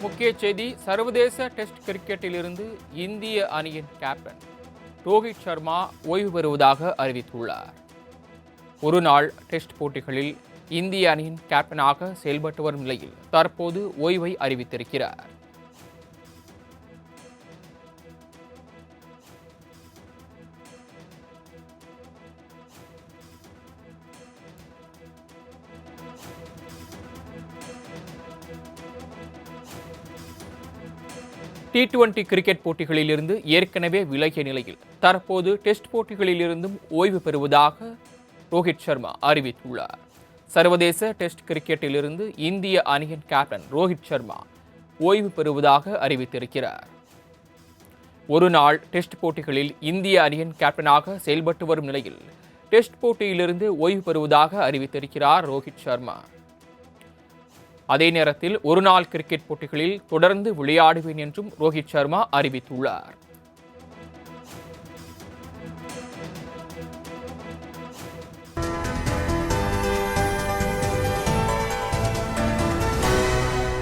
முக்கிய செய்தி சர்வதேச டெஸ்ட் கிரிக்கெட்டிலிருந்து இந்திய அணியின் கேப்டன் ரோஹித் சர்மா ஓய்வு பெறுவதாக அறிவித்துள்ளார். ஒரு நாள் டெஸ்ட் போட்டிகளில் இந்திய அணியின் கேப்டனாக செயல்பட்டு வரும் நிலையில் தற்போது ஓய்வை அறிவித்திருக்கிறார். டி டுவெண்டி கிரிக்கெட் போட்டிகளிலிருந்து ஏற்கனவே விலகிய நிலையில் தற்போது டெஸ்ட் போட்டிகளிலிருந்தும் ஓய்வு பெறுவதாக ரோஹித் சர்மா அறிவித்துள்ளார். சர்வதேச டெஸ்ட் கிரிக்கெட்டிலிருந்து இந்திய அணியின் கேப்டன் ரோஹித் சர்மா ஓய்வு பெறுவதாக அறிவித்திருக்கிறார். ஒரு நாள் டெஸ்ட் போட்டிகளில் இந்திய அணியின் கேப்டனாக செயல்பட்டு வரும் நிலையில் டெஸ்ட் போட்டியிலிருந்து ஓய்வு பெறுவதாக அறிவித்திருக்கிறார் ரோஹித் சர்மா. அதே நேரத்தில் ஒருநாள் கிரிக்கெட் போட்டிகளில் தொடர்ந்து விளையாடுவேன் என்றும் ரோஹித் சர்மா அறிவித்துள்ளார்.